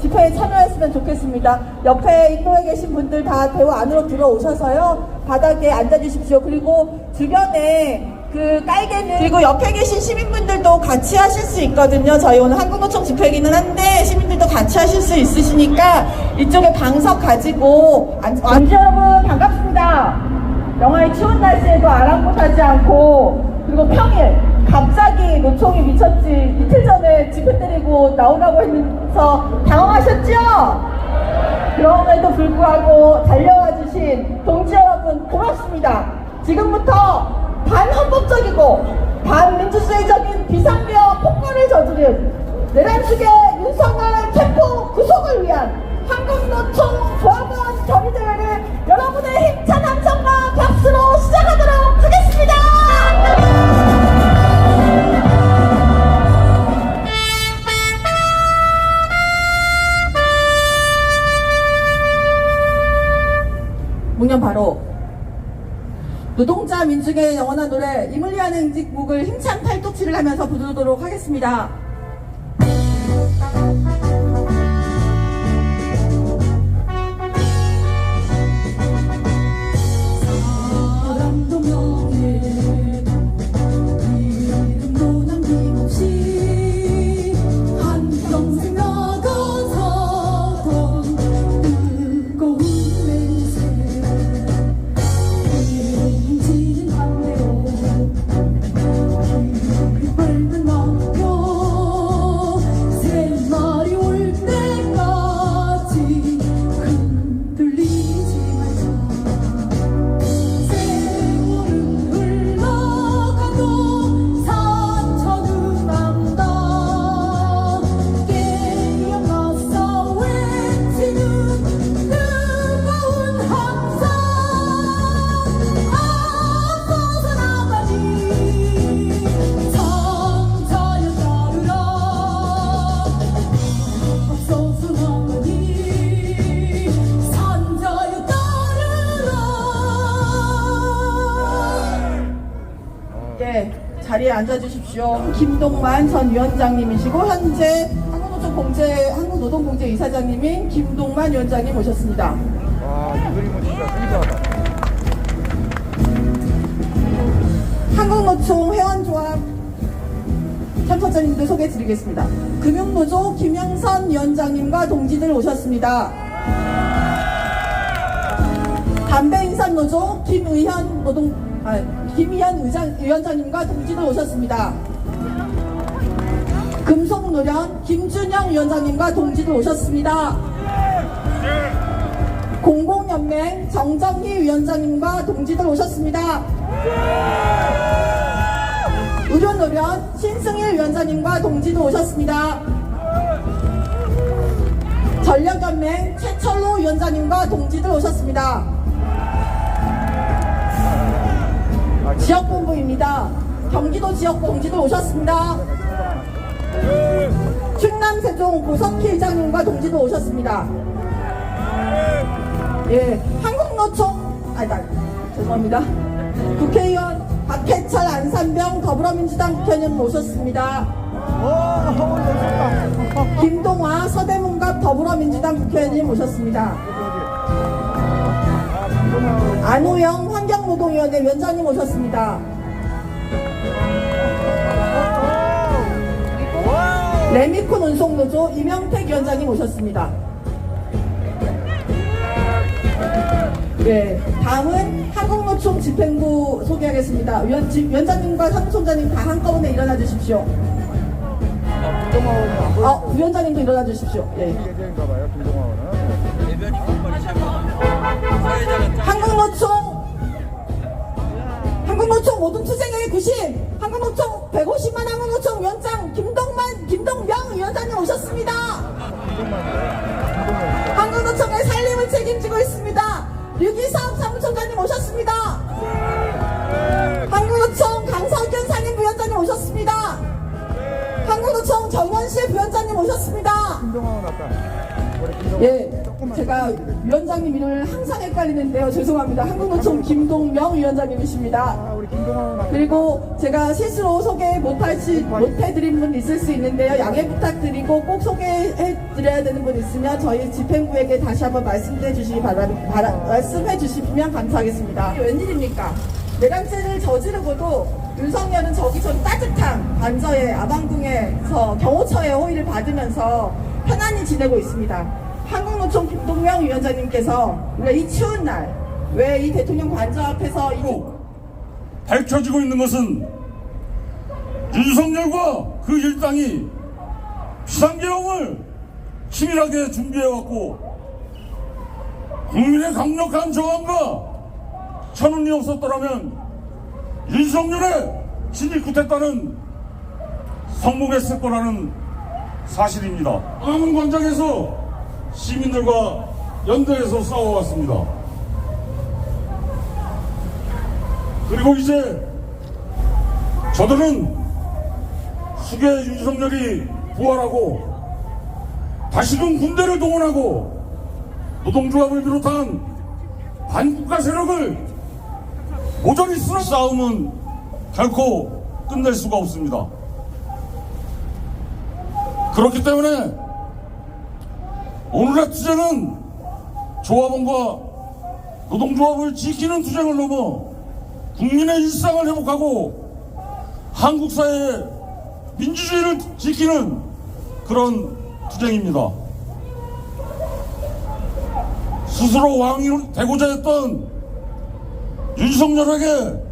집회에 참여했으면 좋겠습니다. 옆에 인도에 계신 분들 다 대우 안으로 들어오셔서요. 바닥에 앉아주십시오. 그리고 주변에 그 깔개는 그리고 옆에 계신 시민분들도 같이 하실 수 있거든요. 저희 오늘 한국노총 집회기는 한데 시민들도 같이 하실 수 있으시니까 이쪽에 방석 가지고 앉... 왕지 여러분 반갑습니다. 영하의 추운 날씨에도 아랑곳하지 않고 그리고 평일 갑자기 노총이 미쳤지 이틀 전에 집회 때리고 나오라고 했면서 당황하셨죠? 그럼에도 불구하고 달려와 주신 동지 여러분 고맙습니다. 지금부터 반헌법적이고 반민주주의적인 비상계엄 폭발을 저지른 내란축의 윤석열 체포 구속을 위한 한국노총 조합원 결의대회를 여러분의 힘찬 함성과 박수로 시작하도록 노동자 민중의 영원한 노래 이물리하는 응직곡을 힘찬 팔뚝질을 하면서 부르도록 하겠습니다. 사랑도 명예 앉아주십시오. 김동만 전 위원장님이시고 현재 한국노총 공제 한국노동공제 이사장님인 김동만 위원장님 모셨습니다. 와, 이 그림은 진짜 생생하다. 한국노총 회원조합 참석자님들 소개해드리겠습니다. 금융노조 김영선 위원장님과 동지들 오셨습니다. 담배인산노조 김의현 노동 아, 김의현 의장, 위원장님과 동지들 오셨습니다. 금속노련 김준영 위원장님과 동지들 오셨습니다. 공공연맹 정정희 위원장님과 동지들 오셨습니다. 의료노련 신승일 위원장님과 동지도 오셨습니다. 전력연맹 최철로 위원장님과 동지들 오셨습니다. 지역본부입니다. 경기도 지역 동지들 오셨습니다. 충남 세종 고석희 회장님과 동지도 오셨습니다. 예, 한국노총 아니다 죄송합니다. 국회의원 박해철 안산병 더불어민주당 국회의원 없었다. 김동화 서대문갑 더불어민주당 국회의원님 모셨습니다. 안호영 환경노동위원회 위원장님 오셨습니다. 레미콘 운송노조 이명택 위원장님 오셨습니다. 네, 다음은 한국노총 집행부 소개하겠습니다. 위원, 지- 위원장님과 사무총장님 다 한꺼번에 일어나 주십시오. 보여. 어, 위원장님도 일어나 주십시오. 예. 예정인가 봐요, 김동화원은. 한국노총 한국노총 모든 투쟁의 구심 한국노총 150만 한국노총 위원장 김동만 김동명 위원장님 오셨습니다. 한국노총의 살림을 책임지고 있습니다. 류기섭 사무총장님 오셨습니다. 한국노총 강석현 상임부위원장님 오셨습니다. 한국노총 정원실 부위원장님 오셨습니다. 김동화원 아까. 예, 제가 위원장님 이름을 항상 헷갈리는데요. 죄송합니다. 한국노총 김동명 위원장님이십니다. 아, 그리고 제가 실수로 소개 못해드린 분 있을 수 있는데요. 양해 부탁드리고 꼭 소개해드려야 되는 분 있으면 저희 집행부에게 다시 한번 말씀해 주시기 바라, 바라, 말씀해 주시면 감사하겠습니다. 웬일입니까? 내란죄를 저지르고도 윤석열은 저기서 따뜻한 관저에 아방궁에서 경호처의 호의를 받으면서 편안히 지내고 있습니다. 김동명 위원장님께서 이 추운 날 왜 이 대통령 관저 앞에서 이 밝혀지고 있는 것은 윤석열과 그 일당이 비상계엄을 치밀하게 준비해왔고 국민의 강력한 저항과 천운이 없었더라면 윤석열의 진이 굳했다는 성공했을 거라는 사실입니다. 광화문 광장에서 시민들과 연대해서 싸워왔습니다. 그리고 이제 저들은 수계 윤석열이 부활하고 다시금 군대를 동원하고 노동조합을 비롯한 반국가 세력을 모조리 쓰러 싸움은 결코 끝낼 수가 없습니다. 그렇기 때문에 오늘의 투쟁은 조합원과 노동조합을 지키는 투쟁을 넘어 국민의 일상을 회복하고 한국 사회의 민주주의를 지키는 그런 투쟁입니다. 스스로 왕이 되고자 했던 윤석열에게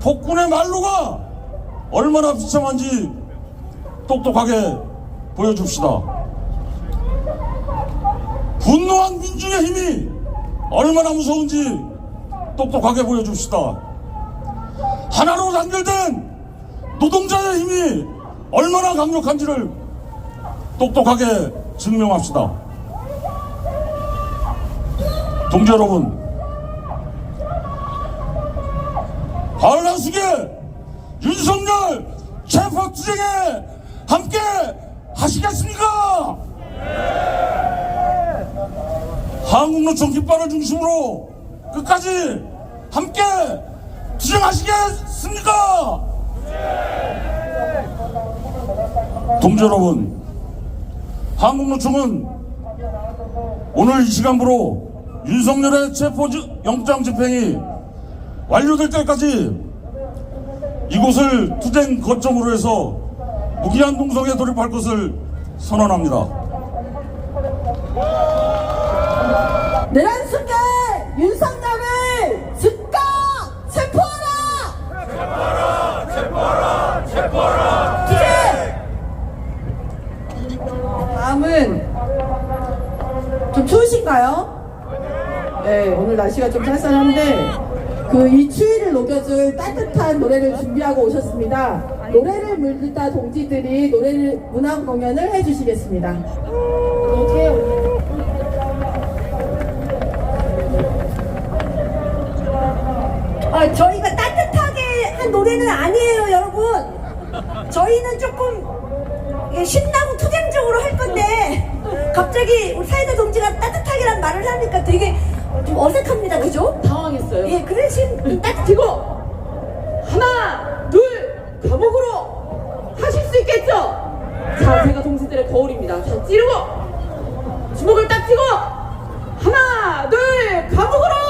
폭군의 말로가 얼마나 비참한지 똑똑하게 보여줍시다. 분노한 민중의 힘이 얼마나 무서운지 똑똑하게 보여줍시다. 하나로 단결된 노동자의 힘이 얼마나 강력한지를 똑똑하게 증명합시다. 동지 여러분, 반란숙의 윤석열 체포투쟁에 함께 하시겠습니까? 한국노총 깃발을 중심으로 끝까지 함께 투쟁하시겠습니까? 동지 여러분, 한국노총은 오늘 이 시간부로 윤석열의 체포 영장 집행이 완료될 때까지 이곳을 투쟁 거점으로 해서 무기한 동성에 돌입할 것을 선언합니다. 내란 순간 윤석열을 즉각 체포하라! 체포하라! 체포하라! 체포하라! 다음은 좀 추우신가요? 네, 오늘 날씨가 좀 쌀쌀한데 그 이 추위를 녹여줄 따뜻한 노래를 준비하고 오셨습니다. 노래를 물들다 동지들이 노래를 문화 공연을 해주시겠습니다. 아, 저희가 따뜻하게 한 노래는 아니에요, 여러분. 저희는 조금 예, 신나고 투쟁적으로 할 건데 갑자기 우리 사회자 동지가 따뜻하게란 말을 하니까 되게 좀 어색합니다, 그죠? 당황했어요. 예, 그 대신 따뜻히고 하나, 둘, 감옥으로 하실 수 있겠죠? 자, 제가 동지들의 거울입니다. 자, 찌르고 주먹을 딱 쥐고 하나, 둘, 감옥으로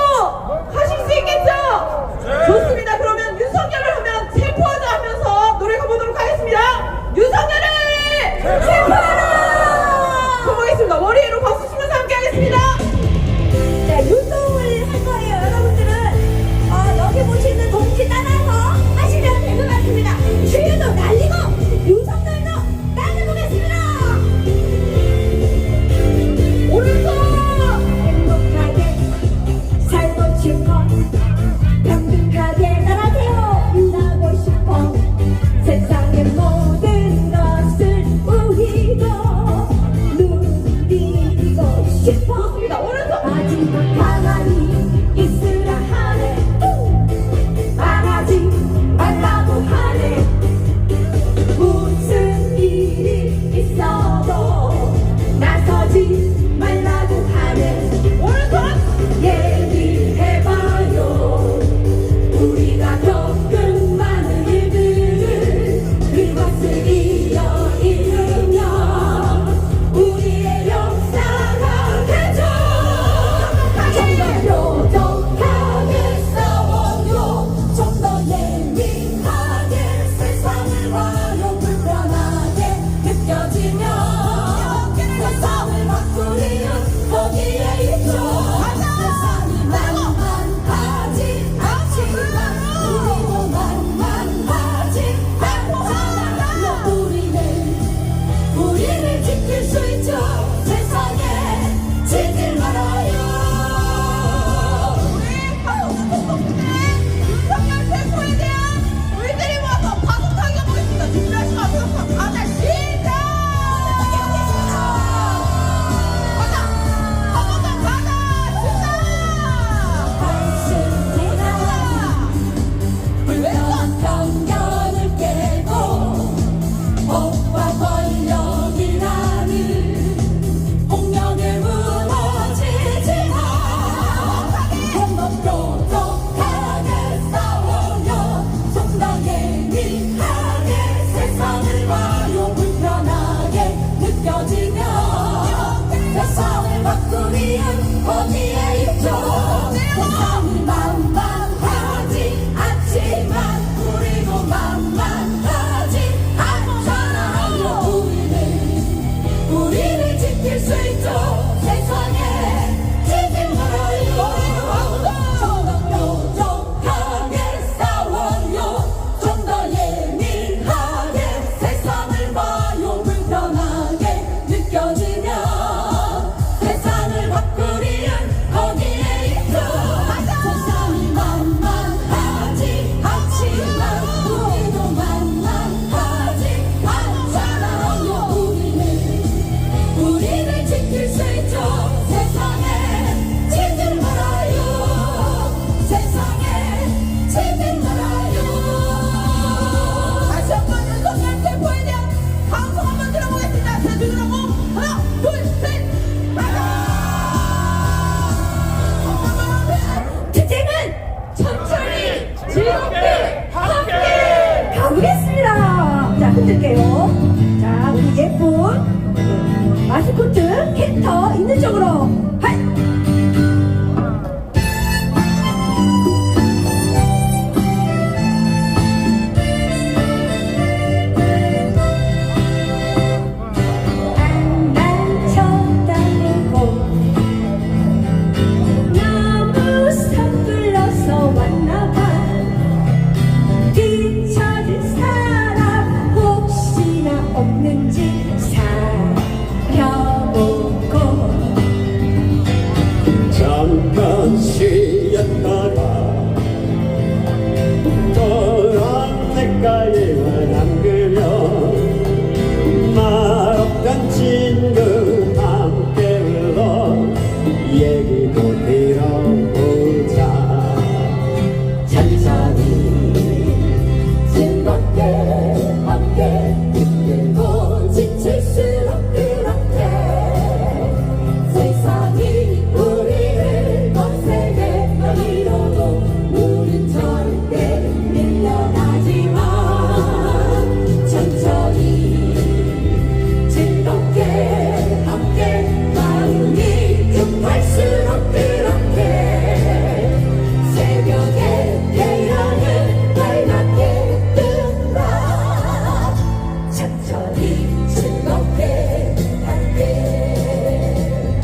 천천히 즐겁게 함께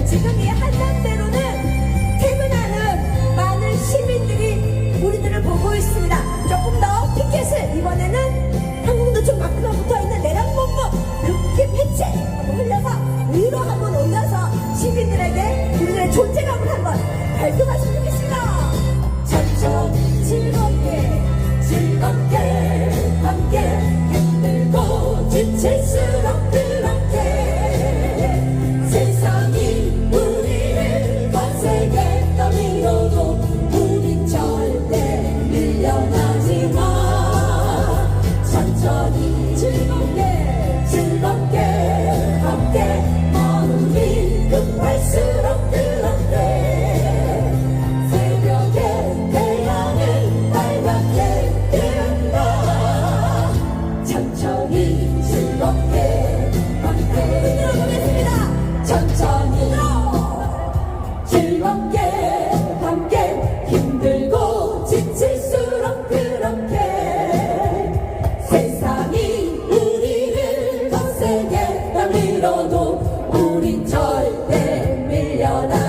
지금 이 한남대로는 퇴근하는 많은 시민들이 우리들을 보고 있습니다. 조금 더 피켓을 이번에는 한국노총 마크가 붙어있는 내란본부 급히 패치 한번 흘려서 위로 한번 올려서 시민들에게 우리들의 존재감을 한번 발표했 밀어도 우린 절대 밀려나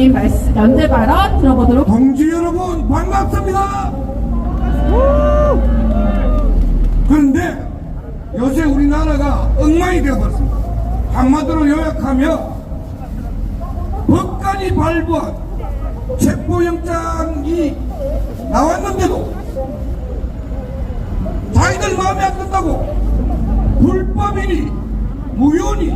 의장님 말씀 연대 발언 들어보도록 동지 여러분 반갑습니다. 그런데 요새 우리나라가 엉망이 되어버렸습니다. 한마디로 요약하면 법관이 발부한 체포영장이 나왔는데도 자기들 마음에 안 든다고 불법이니 무효니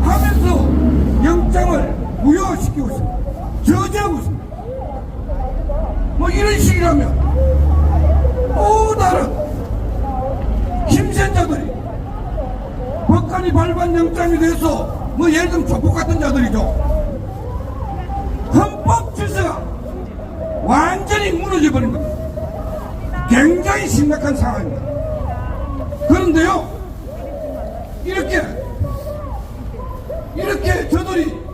하면서 영장을 무효시키고 있습니다. 있습니다. 뭐 이런 식이라면 또 다른 힘센 자들이 법관이 발부한 영장에 대해서 뭐 예를 들면 조폭 같은 자들이죠. 헌법 질서가 완전히 무너져 버린 겁니다. 굉장히 심각한 상황입니다. 그런데요, 이렇게 이렇게 저들이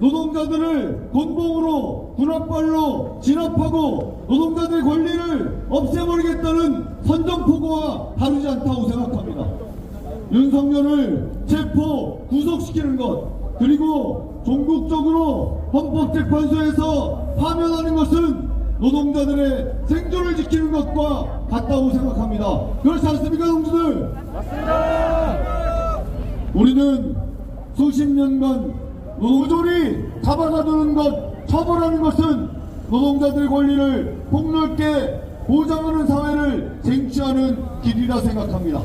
노동자들을 곤봉으로 군합발로 진압하고 노동자들의 권리를 없애버리겠다는 선전포고와 다르지 않다고 생각합니다. 윤석열을 체포 구속시키는 것 그리고 종국적으로 헌법재판소에서 파면하는 것은 노동자들의 생존을 지키는 것과 같다고 생각합니다. 그렇지 않습니까, 동지들? 맞습니다. 우리는 수십 년간 노조리 잡아가두는 것, 처벌하는 것은 노동자들의 권리를 폭넓게 보장하는 사회를 쟁취하는 길이라 생각합니다.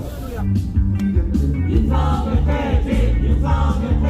윤석열 퇴진 윤석열